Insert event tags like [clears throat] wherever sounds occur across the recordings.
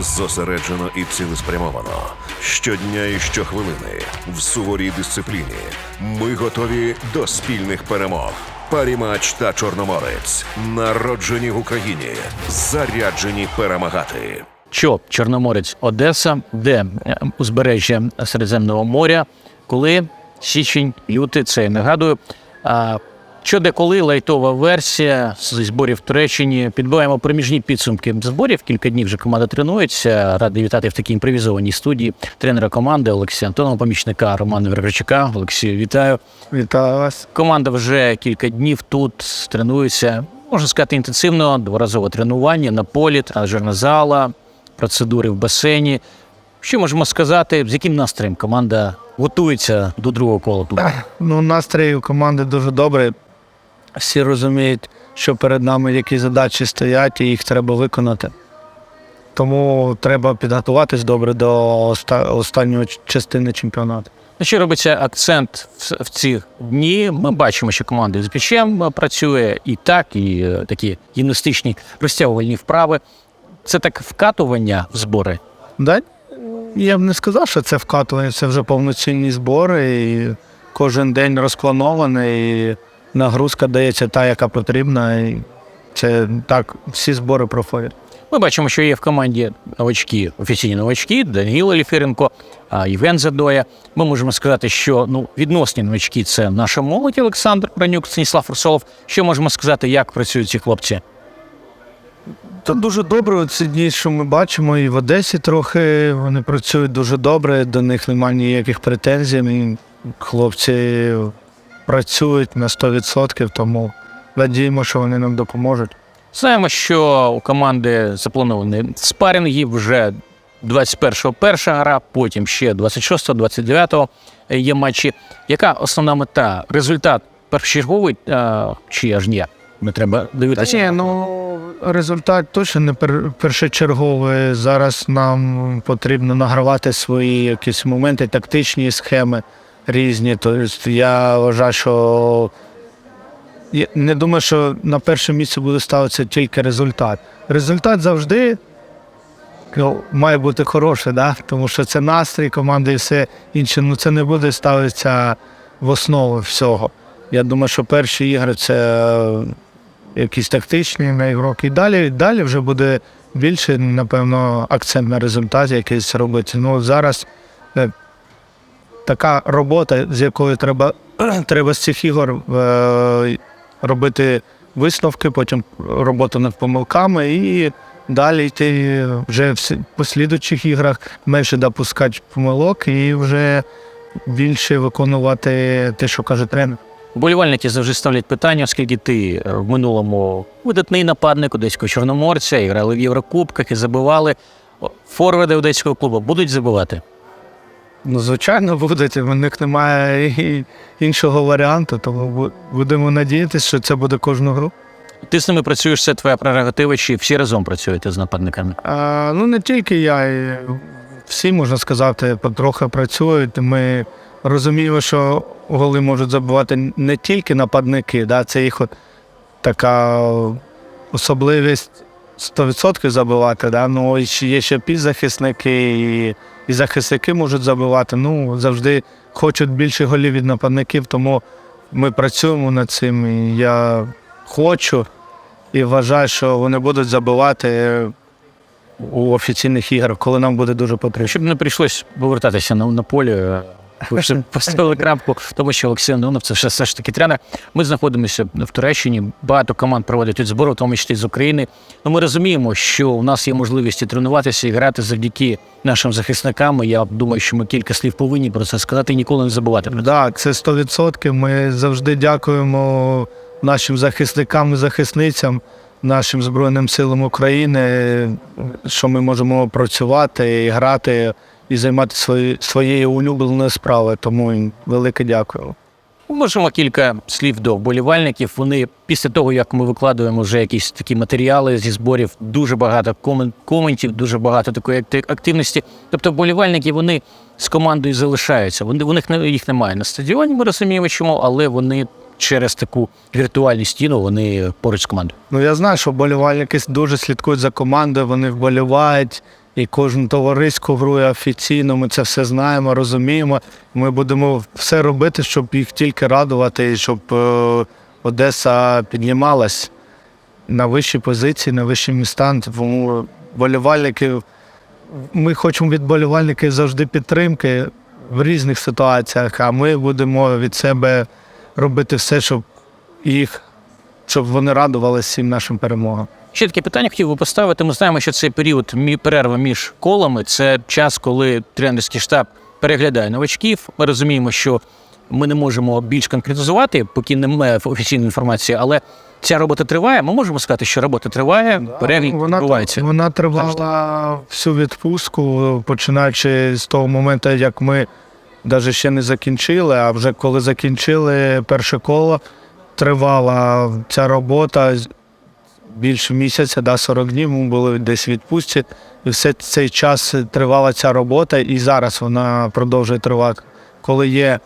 Зосереджено і цілеспрямовано. Щодня і щохвилини в суворій дисципліні. Ми готові до спільних перемог. Парімач та Чорноморець народжені в Україні, заряджені перемагати. Що Чорноморець Одеса, де е, узбережжя Середземного моря, коли січень, лютий, це я нагадую. Що де коли лайтова версія зі зборів в Туреччині. Підбиваємо проміжні підсумки зборів. Кілька днів вже команда тренується. Радий вітати в такій імпровізованій студії тренера команди Олексія Антонова, помічника Романа Вербичука. Олексію, вітаю. Вітаю вас. Команда вже кілька днів тут тренується. Можна сказати, інтенсивно, дворазове тренування на полі, тренажерна зала, процедури в басейні. Що можемо сказати, з яким настроєм команда готується до другого кола тут? Ну, настрій у команди дуже добрий. Всі розуміють, що перед нами які задачі стоять, і їх треба виконати. Тому треба підготуватись добре до оста- останньої частини чемпіонату. На що робиться акцент в, ці дні? Ми бачимо, що команда з пічем працює і так, і е, такі гімнастичні розтягувальні вправи. Це так вкатування в збори. Да? Я б не сказав, що це вкатування, це вже повноцінні збори, і кожен день розпланований, і нагрузка дається та, яка потрібна. І це так, всі збори проходять. Ми бачимо, що є в команді новачки, офіційні новачки, Даніл Ліфіренко, Євген Задоя. Ми можемо сказати, що ну, відносні новачки це наша молодь Олександр Бранюк, Станіслав Русолов. Що можемо сказати, як працюють ці хлопці? Та дуже добре ці дні, що ми бачимо, і в Одесі трохи вони працюють дуже добре, до них немає ніяких претензій. Хлопці працюють на 100%, тому надіємо, що вони нам допоможуть. Знаємо, що у команди заплановані спарінги вже 21-го перша гра, потім ще 26-го, 29-го є матчі. Яка основна мета? Результат першочерговий а, чи аж ні? Не треба дивитися. Ні, ну результат точно не пер- першочерговий. Зараз нам потрібно награвати свої якісь моменти, тактичні схеми різні. Тобто я вважаю, що я не думаю, що на перше місце буде ставитися тільки результат. Результат завжди ну, має бути хороший, да? тому що це настрій команди і все інше. Ну це не буде ставитися в основу всього. Я думаю, що перші ігри це якісь тактичні на ігрок. І далі, далі вже буде більше, напевно, акцент на результаті якийсь робити. Ну зараз е, така робота, з якою треба, [clears throat] треба з цих ігор е, робити висновки, потім робота над помилками і далі йти вже в послідуючих іграх менше допускати помилок і вже більше виконувати те, що каже тренер. Болівальники завжди ставлять питання, оскільки ти е, в минулому видатний нападник одеського чорноморця, і грали в Єврокубках і забивали. Форварди одеського клубу будуть забивати. Ну, звичайно, будуть. У них немає іншого варіанту, тому будемо надіятися, що це буде кожну гру. Ти з ними працюєш, це твоя прерогатива, чи всі разом працюєте з нападниками? А, ну, не тільки я, і всі, можна сказати, потрохи працюють. Ми розуміємо, що голи можуть забивати не тільки нападники, да, це їх от така особливість 100% забивати. Да? Ну, є ще підзахисники, і, і захисники можуть забивати. Ну, завжди хочуть більше голів від нападників, тому ми працюємо над цим. І я хочу і вважаю, що вони будуть забивати у офіційних іграх, коли нам буде дуже потрібно. Щоб не прийшлось повертатися на, на полі. Ви вже [laughs] поставили крапку, тому що Олексій Антонов це все, все ж таки тренер. Ми знаходимося в Туреччині. Багато команд проводять тут збори, в тому числі з України. Ну, ми розуміємо, що у нас є можливість і тренуватися і грати завдяки нашим захисникам. Я думаю, що ми кілька слів повинні про це сказати і ніколи не забувати. про це. Так, це 100%. Ми завжди дякуємо нашим захисникам і захисницям, нашим Збройним силам України, що ми можемо працювати і грати і займатися свої, своєю улюбленою справою. Тому їм велике дякую. Можемо кілька слів до вболівальників. Вони після того, як ми викладуємо вже якісь такі матеріали зі зборів, дуже багато коментів, дуже багато такої активності. Тобто, вболівальники вони з командою залишаються. Вони у них не- їх немає на стадіоні. Ми розуміємо, чому, але вони через таку віртуальну стіну вони поруч з командою. Ну я знаю, що вболівальники дуже слідкують за командою, вони вболівають і кожну товариську гру офіційно. Ми це все знаємо, розуміємо. Ми будемо все робити, щоб їх тільки радувати, і щоб е, Одеса піднімалась на вищі позиції, на вищі міста. Тому болівальники, ми хочемо від болівальників завжди підтримки в різних ситуаціях, а ми будемо від себе робити все, щоб їх, щоб вони радувалися всім нашим перемогам. Ще таке питання хотів би поставити. Ми знаємо, що цей період перерви між колами це час, коли тренерський штаб переглядає новачків. Ми розуміємо, що ми не можемо більш конкретизувати, поки немає офіційної інформації, але ця робота триває. Ми можемо сказати, що робота триває, перегляд Вона, відбувається. вона тривала всю відпустку, починаючи з того моменту, як ми навіть ще не закінчили, а вже коли закінчили перше коло, тривала ця робота більше місяця, да, 40 днів ми були десь відпустці. І все цей час тривала ця робота, і зараз вона продовжує тривати. Коли є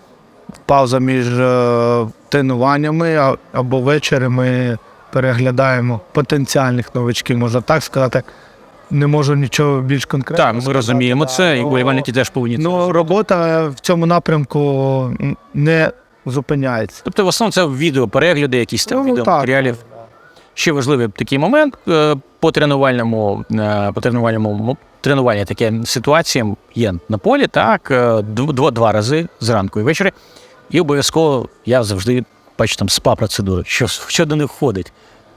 пауза між е, тренуваннями або ввечері ми переглядаємо потенціальних новачків, можна так сказати. Не можу нічого більш конкретного. Так, ми сказати, розуміємо це, і Ну, болівальники теж повинні це. Ну, робота в цьому напрямку не зупиняється. Тобто, в основному це відеоперегляди, якісь там Ну, відеоматеріалів. Ще важливий такий момент е, по тренувальному, е, по тренувальному тренування таке ситуаціям є на полі, так, е, два, два рази зранку і ввечері. І обов'язково я завжди бачу там спа процедури. Що, що до них входить?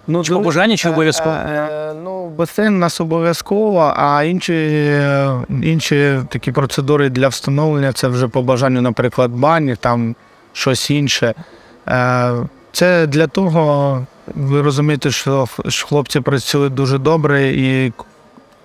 Ну, Чи по бажанню, чи обов'язково? Е, е, ну, басейн у нас обов'язково, а інші, інші такі процедури для встановлення це вже по бажанню, наприклад, бані, там щось інше. Е, Це для того, ви розумієте, що хлопці працюють дуже добре і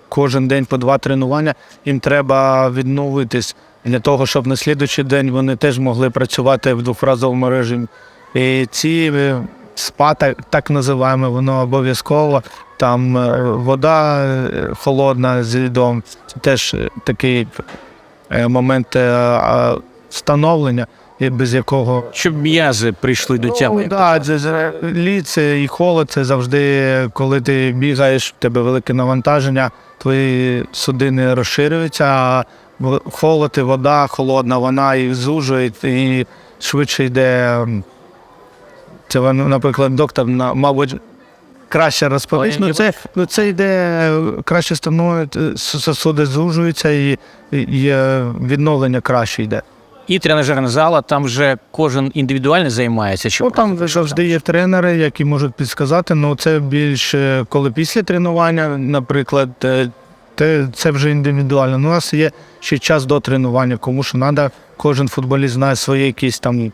кожен день по два тренування їм треба відновитись для того, щоб на слідуючий день вони теж могли працювати в двохразовому режимі. І ці е, спа, так, так називаємо, воно обов'язково. Там е, вода е, холодна з льдом, це теж такий момент встановлення, і без якого Щоб м'язи прийшли до тями. Ну, да, це, лід і холод це завжди, коли ти бігаєш, в тебе велике навантаження, твої судини розширюються, а холод і вода холодна, вона і зужує, і швидше йде. Це, наприклад, доктор, мабуть, краще розповість. Ну, це, ну, це йде краще становить, сосуди зужуються і, і, відновлення краще йде. І тренажерна зала, там вже кожен індивідуально займається. Чи Ну, там завжди є тренери, які можуть підсказати. Ну це більше коли після тренування, наприклад, е, те, це вже індивідуально. Ну, у нас є ще час до тренування, кому що треба, кожен футболіст знає свої якісь там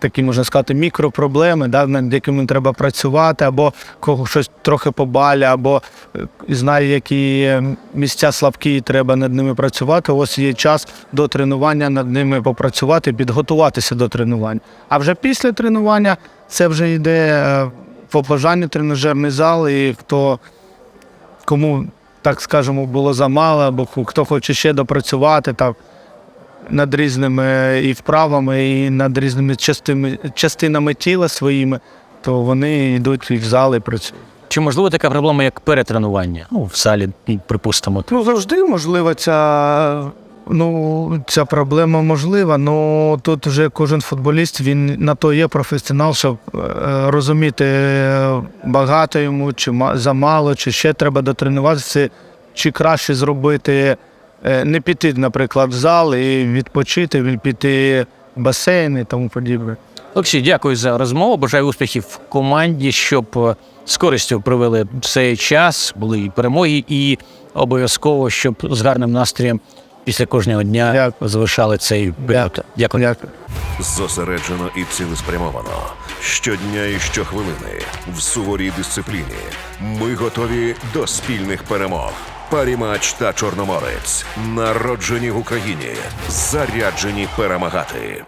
такі, можна сказати, мікропроблеми, да, над якими треба працювати, або кого щось трохи побалі, або е, знає, які місця слабкі, і треба над ними працювати. Ось є час до тренування над ними попрацювати, підготуватися до тренування. А вже після тренування це вже йде е, по бажанню тренажерний зал, і хто кому, так скажемо, було замало, або хто хоче ще допрацювати так, над різними і вправами, і над різними частинами, частинами тіла своїми, то вони йдуть і в зал і працюють. Чи можливо така проблема, як перетренування? Ну, в залі, припустимо. Ну, завжди можлива ця, ну, ця проблема можлива, але тут вже кожен футболіст він на то є професіонал, щоб е, розуміти, багато йому, чи ма- замало, чи ще треба дотренуватися, чи краще зробити, не піти, наприклад, в зал і відпочити, піти в басейн і тому подібне. Олексій, дякую за розмову. Бажаю успіхів в команді, щоб е, з користю провели цей час, були і перемоги, і обов'язково, щоб з гарним настроєм після кожного дня Дякую. залишали цей період. Дякую. Дякую. Зосереджено і цілеспрямовано. Щодня і щохвилини в суворій дисципліні. Ми готові до спільних перемог. Парімач та Чорноморець народжені в Україні, заряджені перемагати.